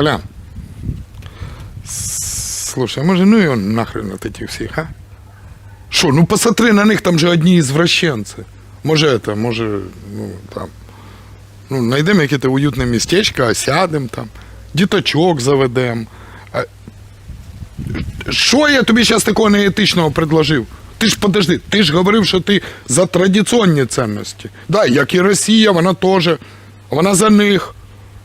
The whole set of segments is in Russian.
Колян, слушай, може ну його нахрен от этих всіх, а? Що, ну посмотри на них, там же одні извращенці. Може это, може, ну там. Ну, знайдемо якесь уютне містечко, сядемо там, діточок заведемо. Що я тобі зараз такого неетичного предложив? Ти ж подожди, ти ж говорив, що ти за традиційні цінності. Да, як і Росія, вона теж. Вона за них.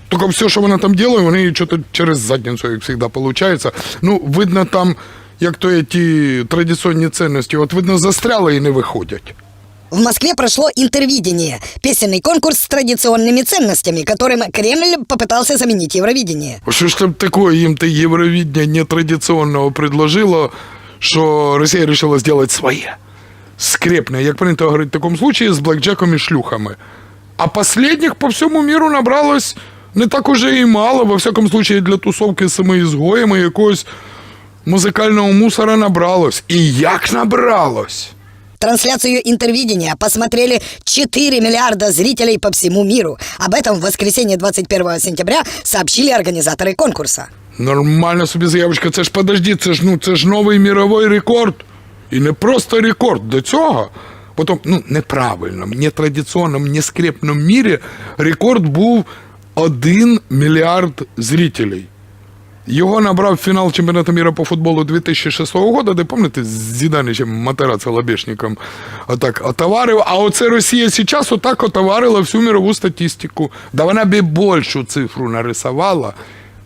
Тільки все, що вона там робить, вони її щось через задницю, як завжди, виходить. Ну, видно, там, як то ті традиційні цінності, от видно, застряли і не виходять. В Москве прошло интервидение, песенный конкурс с традиционными ценностями, которым Кремль попытался заменить Евровидение. Що ж там такое їм те Євровідення нетрадиційного предложило, що Росія вирішила зробити своє. Скрепне, як прийнято говорити в такому случаї, з блекджеком і шлюхами. А последних по всьому міру набралось не так уже і мало, во всякому случаї для тусовки з самоізгоями якогось музикального мусора набралось. І як набралось? Трансляцию интервидения посмотрели 4 миллиарда зрителей по всему миру. Об этом в воскресенье 21 сентября сообщили организаторы конкурса. Нормально собі заявочка, це ж подожди, це ж ну це ж новий міровий рекорд. І не просто рекорд до цього. Потім, ну, неправильному, нетрадиційному, нескрепному мірі рекорд був 1 мільярд зрителей. Його набрав фінал чемпіонату міра по футболу 2006 року, де, пам'ятаєте, з Зіданичем Матераци Лабешником отак отоварив. А оце Росія зараз отак отоварила всю мірову статистику. Да вона б більшу цифру нарисувала.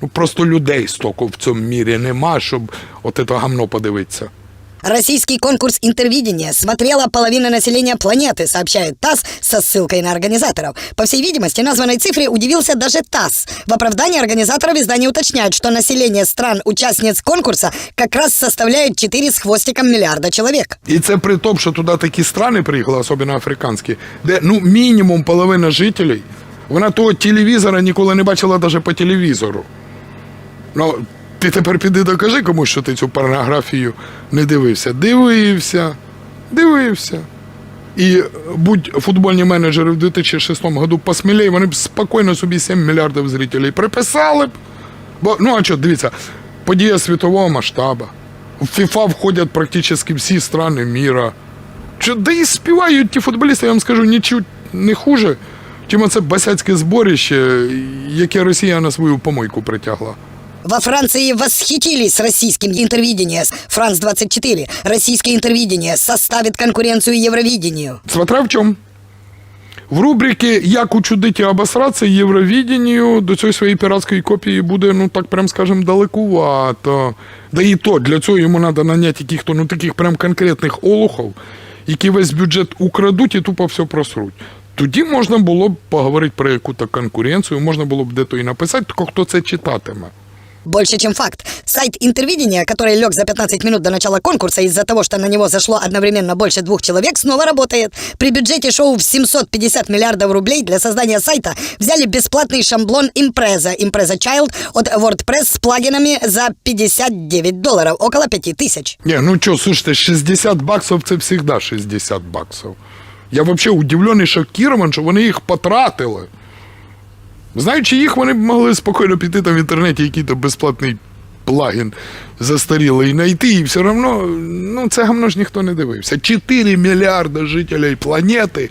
Ну просто людей стоку в цьому мірі нема, щоб от це гамно подивитися. Российский конкурс интервидения смотрела половина населения планеты, сообщает ТАСС со ссылкой на организаторов. По всей видимости, названной цифре удивился даже ТАСС. В оправдании организаторов издание уточняют, что население стран-участниц конкурса как раз составляет 4 с хвостиком миллиарда человек. І це при тому, що туди такі страни приїхали, особливо африканські, де ну мінімум половина жителей, вона того телевізора ніколи не бачила навіть по телевізору. Ну, ти тепер піди докажи комусь, що ти цю порнографію не дивився. Дивився, дивився. І будь футбольні менеджери в 2006 году посмілей, вони б спокійно собі 7 мільярдів зрителей приписали б. Бо, ну а що, дивіться, подія світового масштабу. В ФІФА входять практично всі страни міра. Чи, да і співають ті футболісти, я вам скажу, нічого не хуже, чим оце басяцьке зборище, яке Росія на свою помойку притягла. Во Франции восхитились российским интервидением. Франс-24. Российское интервидение составит конкуренцию Евровидению. Смотря в чому. В рубриці Як учудити обосратися Євровіденню до цієї своєї піратської копії буде, ну так прям скажем, далекувато. Да і то для цього йому треба наняти яких-то ну таких прям конкретних олухов, які весь бюджет украдуть і тупо все просруть. Тоді можна було б поговорити про яку-то конкуренцію, можна було б де-то і написати, тільки хто це читатиме. Больше, чем факт. Сайт интервидения, который лег за 15 минут до начала конкурса из-за того, что на него зашло одновременно больше двух человек, снова работает. При бюджете шоу в 750 миллиардов рублей для создания сайта взяли бесплатный шаблон Impreza, Impreza Child от WordPress с плагинами за 59 долларов, около 5000. Не, ну что, слушайте, 60 баксов це завжди 60 баксов. Я вообще удивлений, шокирован, що вони їх потратили. Знаючи їх, вони б могли спокійно піти там в інтернеті, який-то безплатний плагін застарілий знайти, і все одно, ну це гамно ж ніхто не дивився. 4 мільярда жителів планети.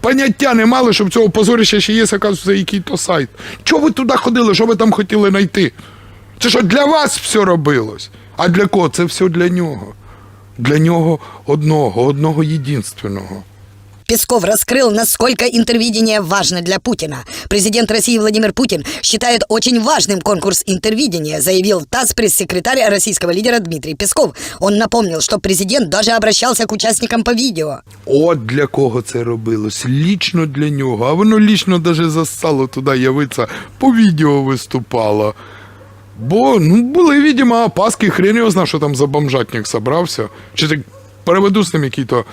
Поняття не мали, що в цього позорища ще є, оказується, який-то сайт. Чого ви туди ходили, що ви там хотіли знайти? Це що для вас все робилось? А для кого? Це все для нього. Для нього одного, одного єдинственного. Песков раскрыл, насколько интервидение важно для Путина. Президент России Владимир Путин считает очень важным конкурс интервидения, заявил ТАСС пресс-секретарь российского лидера Дмитрий Песков. Он напомнил, что президент даже обращался к участникам по видео. От для кого це робилось. Лічно для нього. А воно лічно даже застало туди явитися, по відео виступало. Бо ну, були, видимо, опаски, хрен його зна, що там за бомжатник собрався. Чи так переведу з ним який-то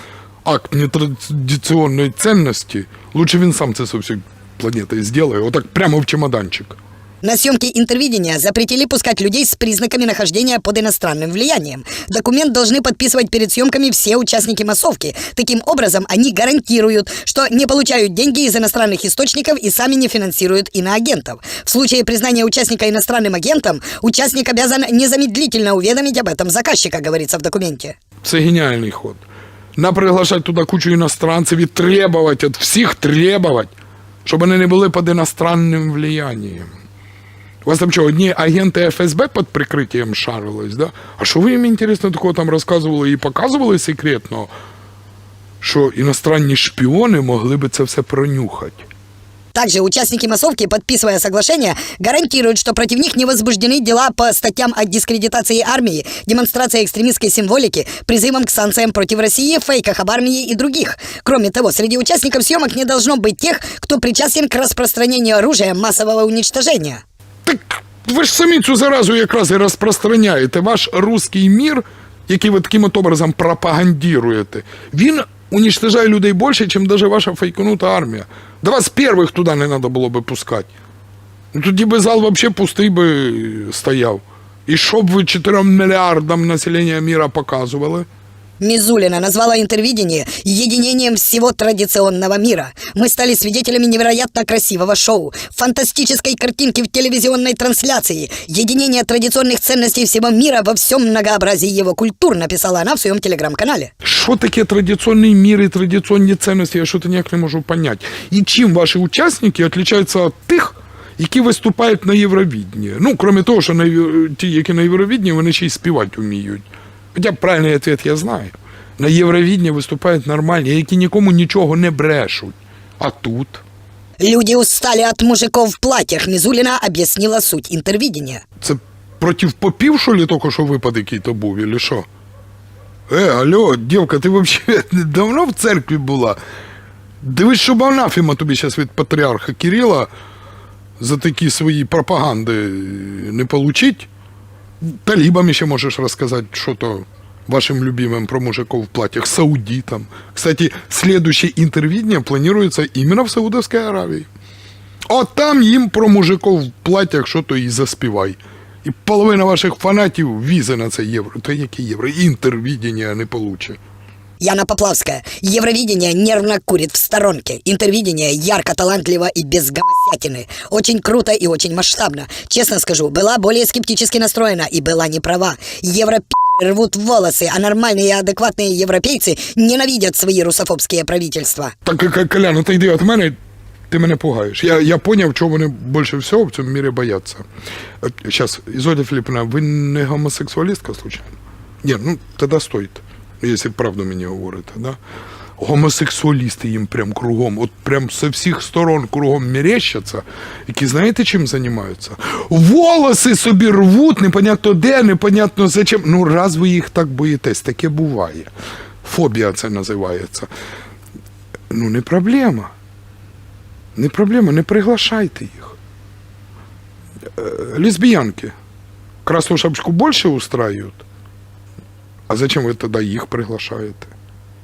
акт нетрадиційної цінності. Лучше він сам це со всією планетою зробить, отак прямо в чемоданчик. На съемки интервидения запретили пускать людей с признаками нахождения под иностранным влиянием. Документ должны подписывать перед съемками все участники массовки. Таким образом, они гарантируют, что не получают деньги из иностранных источников и сами не финансируют иноагентов. В случае признания участника иностранным агентом, участник обязан незамедлительно уведомить об этом заказчика, говорится в документе. Це геніальний ход. На приглашати туди кучу іностранців і требувати, від всіх требувати, щоб вони не були під іностранним влиянням. У вас там що, одні агенти ФСБ під прикриттям шарились, да? А що ви їм, інтересно, такого там розказували і показували секретно, що іностранні шпіони могли би це все пронюхати? Также участники массовки, подписывая соглашение, гарантируют, что против них не возбуждены дела по статьям о дискредитации армии, демонстрации экстремистской символики, призывам к санкциям против России, фейках об армии и других. Кроме того, среди участников съемок не должно быть тех, кто причастен к распространению оружия массового уничтожения. Так ви ж самі цю заразу якраз і розпространяєте. Ваш русський мір, який ви таким от образом пропагандіруєте, він уничтожає людей більше, ніж навіть ваша фейкнута армія. До вас перших туди не треба було би пускати. Ну, тоді би зал взагалі пустий би стояв. І що б ви 4 мільярдам населення міра показували? Мизулина назвала интервидение единением всего традиционного мира. Мы стали свидетелями невероятно красивого шоу, фантастической картинки в телевизионной трансляции, единение традиционных ценностей всего мира во всем многообразии его культур, написала она в своем телеграм-канале. Що таке традиційний мір і традиційні цінності, я щось ніяк не можу поняти. І чим ваші учасники відрізняються від тих, які виступають на Євровідні? Ну, крім того, що на, Єв- ті, які на Євровідні, вони ще й співати вміють. Хоча правильний відповідь я знаю. На Євровідні виступають нормальні, які нікому нічого не брешуть. А тут? Люди устали от мужиков в платьях, Мизулина объяснила суть интервидения. Це проти попів, що ли, тільки що випад який-то був, или що? Е, алло, дівка, ти взагалі давно в церкві була? Дивись, щоб анафіма тобі зараз від патріарха Кирила за такі свої пропаганди не получить. Талібам ще можеш розказати, що то вашим любимым про мужиков в платьях, саудитам. Кстати, следующее интервидение планируется именно в Саудовской Аравии. От там їм про мужиков в платьях що то і заспівай. І половина ваших фанатів візи на це євро. Та яке євро? Інтервідення не получе. Яна Поплавская. Евровидение нервно курит в сторонке. Интервидение ярко, талантливо и без гомосятины. Очень круто и очень масштабно. Честно скажу, была более скептически настроена и была не права. Европидоры рвут волосы, а нормальные и адекватные европейцы ненавидят свои русофобские правительства. Так, К- К- Колян, ти йди від мене, ти мене пугаєш. Я, я поняв, чого вони більше всього в цьому мірі бояться. Зараз, Ізоля Філіпповна, ви не гомосексуалістка, случайно? Ні, ну тоді стоїть, Якщо правду мені говорите, да? Гомосексуалісти їм прям кругом, от прям со всіх сторон кругом мерещаться, які знаєте чим займаються? Волоси собі рвуть, непонятно де, непонятно зачем. Ну, раз ви їх так боїтесь, таке буває. Фобія це називається. Ну, не проблема. Не проблема, не приглашайте їх. Е, Лесбиянки. Красную шапочку больше устраивают? А зачем вы тогда их приглашаете?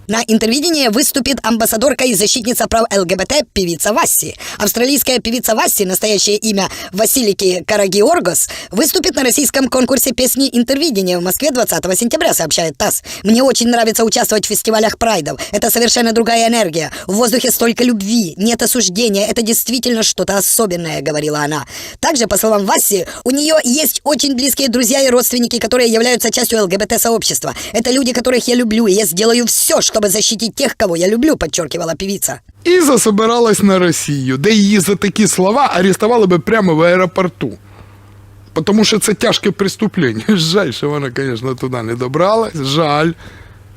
На интервидении выступит амбассадорка и защитница прав ЛГБТ певица Васси. Австралийская певица Васси, настоящее имя Василики Карагиоргос, выступит на российском конкурсе песни «Интервидение» в Москве 20 сентября, сообщает ТАСС. «Мне очень нравится участвовать в фестивалях прайдов. Это совершенно другая энергия. В воздухе столько любви, нет осуждения. Это действительно что-то особенное», — говорила она. Также, по словам Васси, у нее есть очень близкие друзья и родственники, которые являются частью ЛГБТ-сообщества. Это люди, которых я люблю, и я сделаю все, чтобы защитить тех, кого я люблю, подчеркивала певица. І засобиралась на Росію, де її за такі слова арестували би прямо в аеропорту. Тому що це тяжке преступлення. Жаль, що вона, звісно, туди не добралась. Жаль.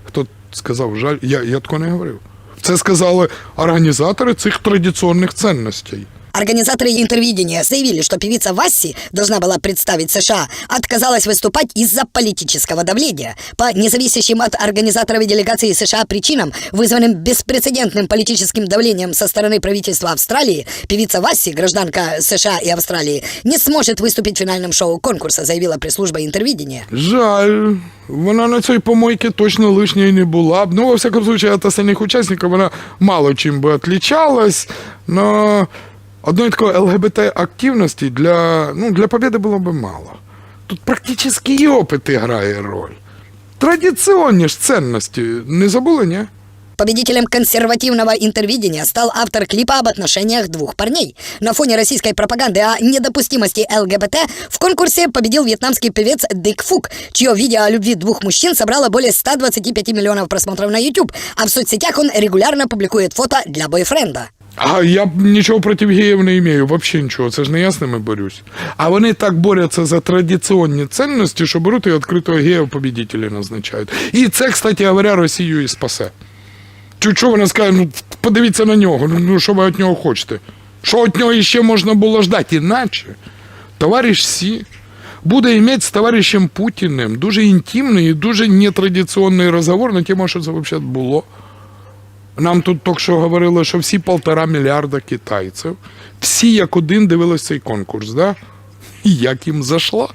Хто сказав жаль? Я, я такого не говорив. Це сказали організатори цих традиційних цінностей. Организаторы интервидения заявили, что певица Васси должна была представить США, отказалась выступать из-за политического давления. По независящим от организаторов и делегации США причинам, вызванным беспрецедентным политическим давлением со стороны правительства Австралии, певица Васси, гражданка США и Австралии, не сможет выступить в финальном шоу конкурса, заявила пресс-служба интервидения. Жаль. Вона на цій помойці точно лишньої не була б. Ну, во всяком случае, от остальних учасників вона мало чим би отличалась, но одної такої ЛГБТ-активності для, ну, для победи було би мало. Тут практично і опит грає роль. Традиційні ж цінності не забули, ні? Победителем консервативного интервидения стал автор клипа об отношениях двух парней. На фоне российской пропаганды о недопустимости ЛГБТ в конкурсе победил вьетнамский певец Дик Фук, чье видео о любви двух мужчин собрало более 125 миллионов просмотров на YouTube, а в соцсетях он регулярно публикует фото для бойфренда. А я нічого проти геїв не маю, взагалі нічого. Це ж не я з ними борюсь. А вони так борються за традиційні цінності, що беруть і відкрито геїв победителі назначають. І це, кстати говоря, Росію і спасе. Чу, що вона скаже, ну подивіться на нього, ну, ну що ви від нього хочете? Що від нього ще можна було ждати? Іначе товариш Сі буде мати з товаришем Путіним дуже інтимний і дуже нетрадиційний розговор на тему, що це взагалі було. Нам тут тільки що говорили, що всі полтора мільярда китайців, всі як один дивились цей конкурс, да? І як їм зайшло.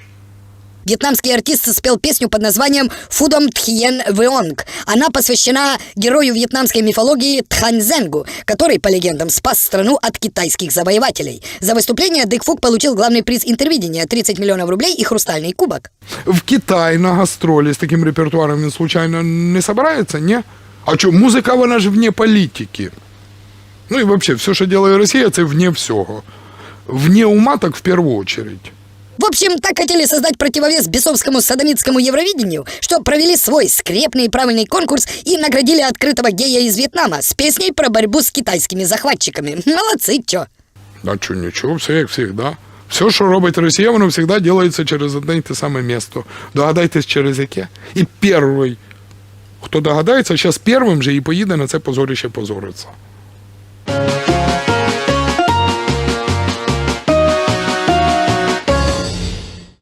Вьетнамский артист спел песню под названием «Фудом Тхиен Веонг». Она посвящена герою вьетнамской мифологии Тханьзенгу, который, по легендам, спас страну от китайских завоевателей. За выступление Дик Фук получил главный приз интервидения – 30 миллионов рублей и хрустальный кубок. В Китай на гастролі з таким репертуаром він случайно не собирається, ні? А що, музика, вона ж вне політики. Ну і взагалі, все, що робить Росія, це вне всього. Вне ума, так в першу очередь. В общем, так хотели создать противовес бесовскому садомитскому Евровидению, что провели свой скрепный и правильный конкурс и наградили открытого гея из Вьетнама с песней про борьбу с китайскими захватчиками. Молодцы, чё. А що, нічого, все як завжди. Все, що робить Росія, воно завжди робиться через одне й те саме місто. Догадайтесь, через яке. І перший, хто догадається, зараз першим же і поїде на це позорище позориться.